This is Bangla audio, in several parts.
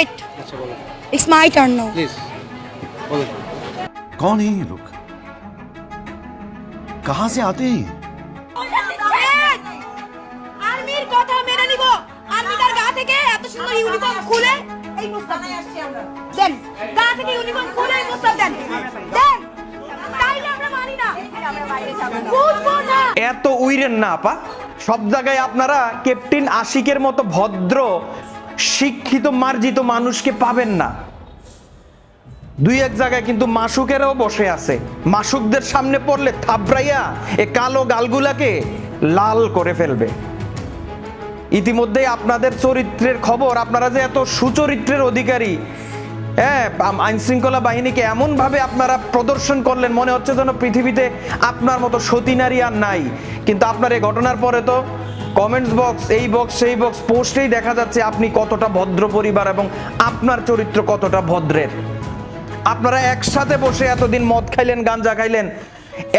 wait. আচ্ছা বলো It's my turn now. Please বলো कौन है ये लोग कहां से आते हैं ये? আর্মির কথা মেনে নিব আর্মি তার গা থেকে এত সুন্দর ইউনিফর্ম খুলে এই প্রস্তাব দেন গা থেকে ইউনিফর্ম খুলে এই প্রস্তাব দেন দেন তাইলে আমরা মানি না বুঝবো না এত উইরেন না আপা সব জায়গায় আপনারা ক্যাপ্টেন আশিকের মতো ভদ্র শিক্ষিত, মার্জিত মানুষকে পাবেন না। দুই এক জায়গায় কিন্তু মাসুকেরাও বসে আছে। মাসুকদের সামনে পড়লে থাবড়াইয়া এ কালো গালগুলাকে লাল করে ফেলবে। ইতিমধ্যে আপনাদের চরিত্রের খবর, আপনারা যে এত সুচরিত্রের অধিকারী হ্যাঁ আইন শৃঙ্খলা বাহিনীকে এমনভাবে আপনারা প্রদর্শন করলেন, মনে হচ্ছে যেন পৃথিবীতে আপনার মতো সতী নারী আর নাই। কিন্তু আপনার এই ঘটনার পরে তো কমেন্টস বক্স এই বক্স সেই বক্স পোস্টেই দেখা যাচ্ছে আপনি কতটা ভদ্র পরিবার এবং আপনার চরিত্র কতটা ভদ্রের। আপনারা একসাথে বসে এতদিন মদ খাইলেন, গাঞ্জা খাইলেন,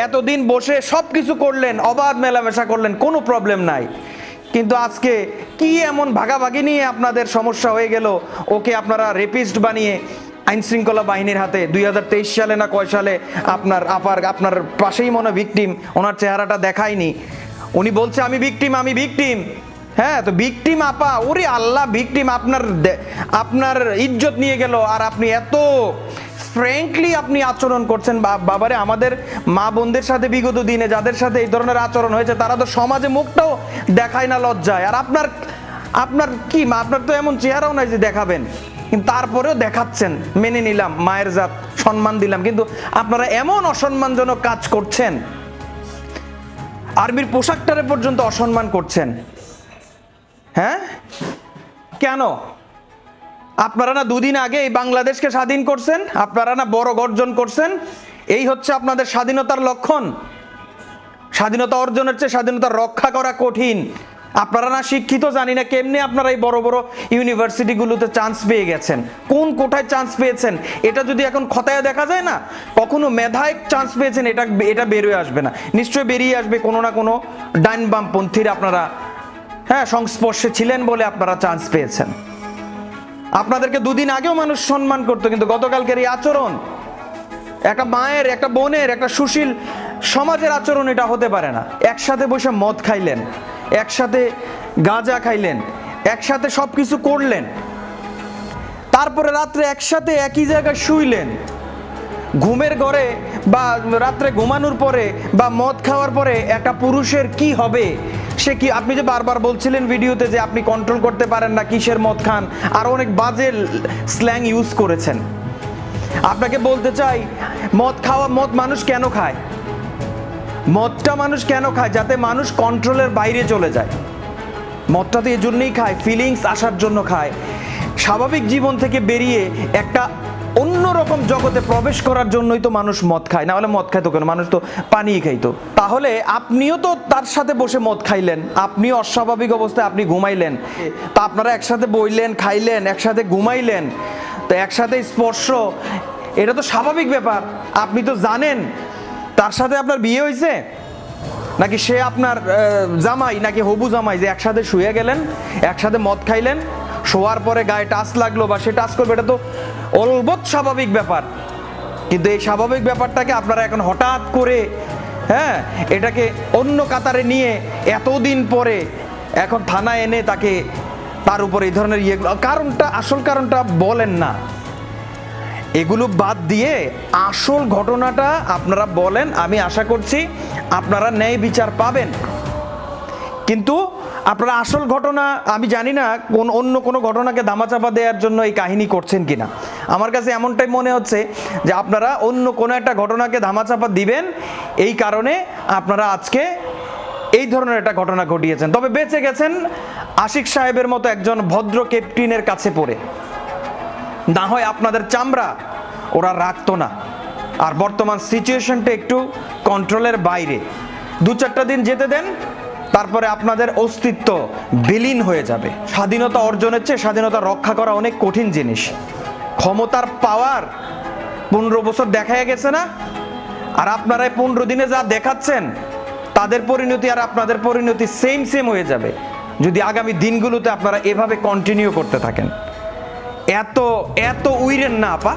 এতদিন বসে সব কিছু করলেন, অবাধ মেলামেশা করলেন, কোনো প্রবলেম নাই। কিন্তু আজকে কি এমন ভাগাভাগি নিয়ে আপনাদের সমস্যা হয়ে গেল? ওকে আপনারা রেপিস্ট বানিয়ে আইন শৃঙ্খলা বাহিনীর হাতে দুই হাজার তেইশ সালে না কয় সালে আপনার আপার, আপনার পাশেই মনে ভিকটিম ওনার চেহারাটা দেখায়নি। উনি বলছে, আমি ভিকটিম আমি ভিকটিম হ্যাঁ তো ভিকটিম আপা, ওরে আল্লাহ ভিকটিম আপনার আপনার ইজ্জত নিয়ে গেল, আর আপনি এত ফ্র্যাঙ্কলি আপনি আচরণ করছেন বাবারে, আমাদের মা বোনদের সাথে বিগত দিনে যাদের সাথে এই ধরনের আচরণ হয়েছে, তারা তো সমাজে মুখটাও দেখায় না লজ্জায়, আর আপনার আপনার কি আপনার তো এমন চেহারাও নাই যে দেখাবেন। কিন্তু তারপরেও দেখাচ্ছেন, মেনে নিলাম, মায়ের জাত সম্মান দিলাম, কিন্তু আপনারা এমন অসম্মানজনক কাজ করছেন। আর্মির পোশাকটারে পর্যন্ত অসম্মান করছেন। হ্যাঁ? কেন? আপনারা না দুদিন আগে এই বাংলাদেশকে স্বাধীন করছেন, আপনারা না বড় গর্জন করছেন। এই হচ্ছে আপনাদের স্বাধীনতার লক্ষণ। স্বাধীনতা অর্জনের চেয়ে স্বাধীনতা রক্ষা করা কঠিন। আপনারা না শিক্ষিত, জানি না কেমনে আপনারা এই বড় বড় ইউনিভার্সিটিগুলোতে চান্স পেয়ে গেছেন। কোন কোঠায় চান্স পেয়েছেন? এটা যদি এখন খতায় দেখা যায় না, কখনো মেধায় চান্স পেয়েছেন, এটা এটা বেরোয় আসবে না। নিশ্চয়ই বেরিয়ে আসবে কোনো না কোনো ডাইন বামপন্থীর আপনারা হ্যাঁ সংস্পর্শে ছিলেন বলে আপনারা চান্স পেয়েছেন। আপনাদেরকে দুদিন আগেও মানুষ সম্মান করতো, কিন্তু গতকালকের এই আচরণ, একটা মায়ের, একটা বোনের, একটা সুশীল সমাজের আচরণ এটা হতে পারে না। একসাথে বসে মদ খাইলেন। একসাথে গাঁজা খাইলেন, একসাথে সব কিছু করলেন। তারপরে রাত্রে একসাথে একই জায়গায় শুইলেন। ঘুমের ঘরে বা রাত্রে ঘুমানোর পরে বা মদ খাওয়ার পরে একটা পুরুষের কি হবে, সে কি, আপনি যে বারবার বলছিলেন ভিডিওতে যে আপনি কন্ট্রোল করতে পারেন না কিসের মদ খান, আর অনেক বাজে স্ল্যাং ইউজ করেছেন। আপনাকে বলতে চাই, মদ খাওয়া, মদ মানুষ কেন খায়? মদটা মানুষ কেন খায়? যাতে মানুষ কন্ট্রোলের বাইরে চলে যায়। মদটা তো এই জন্যই খায় ফিলিংস আসার জন্য খায়। স্বাভাবিক জীবন থেকে বেরিয়ে একটা অন্যরকম জগতে প্রবেশ করার জন্যই তো মানুষ মদ খায়। না হলে মদ খাইতো কেন? মানুষ তো পানিই খাইতো। তাহলে আপনিও তো তার সাথে বসে মদ খাইলেন। আপনিও অস্বাভাবিক অবস্থায় আপনি ঘুমাইলেন। তা আপনারা একসাথে বইলেন, খাইলেন, একসাথে ঘুমাইলেন। তো একসাথে স্পর্শ, এটা তো স্বাভাবিক ব্যাপার। আপনি তো জানেন তার সাথে আপনার বিয়ে হয়েছে? নাকি সে আপনার জামাই, নাকি হবু জামাই যে একসাথে শুয়ে গেলেন, একসাথে মদ খাইলেন, শোয়ার পরে গায়ে টাচ লাগল বা সে টাচ করবে, এটা তো অলবৎ স্বাভাবিক ব্যাপার। কিন্তু এই স্বাভাবিক ব্যাপারটাকে আপনারা এখন হঠাৎ করে হ্যাঁ এটাকে অন্য কাতারে নিয়ে এতদিন পরে এখন থানায় এনে তাকে তার উপর এই ধরনের ইয়ে কারণটা, আসল কারণটা বলেন না। এগুলো বাদ দিয়ে আসল ঘটনাটা আপনারা বলেন, আমি আশা করছি আপনারা ন্যায় বিচার পাবেন। কিন্তু আপনারা আসল ঘটনা, আমি জানি না কোন অন্য কোনো ঘটনাকে ধামাচাপা দেওয়ার জন্য এই কাহিনী করছেন কিনা। আমার কাছে এমনটাই মনে হচ্ছে যে আপনারা অন্য কোনো একটা ঘটনাকে ধামাচাপা দিবেন, এই কারণে আপনারা আজকে এই ধরনের একটা ঘটনা ঘটিয়েছেন। তবে বেঁচে গেছেন আশিক সাহেবের মতো একজন ভদ্র ক্যাপ্টেনের কাছে পড়ে। না হয় আপনাদের চামড়া, ওরা রাখতো না। আর বর্তমান সিচুয়েশনটা একটু কন্ট্রোলের বাইরে। দু চারটা দিন যেতে দেন, তারপরে আপনাদের অস্তিত্ব বিলীন হয়ে যাবে। স্বাধীনতা অর্জনের চেয়ে স্বাধীনতা রক্ষা করা অনেক কঠিন জিনিস। ক্ষমতার পাওয়ার পনেরো বছর দেখা গেছে না? আর আপনারা পনেরো দিনে যা দেখাচ্ছেন, তাদের পরিণতি আর আপনাদের পরিণতি সেম সেম হয়ে যাবে। যদি আগামী দিনগুলোতে আপনারা এভাবে কন্টিনিউ করতে থাকেন। এত এত উইরেন না আপা।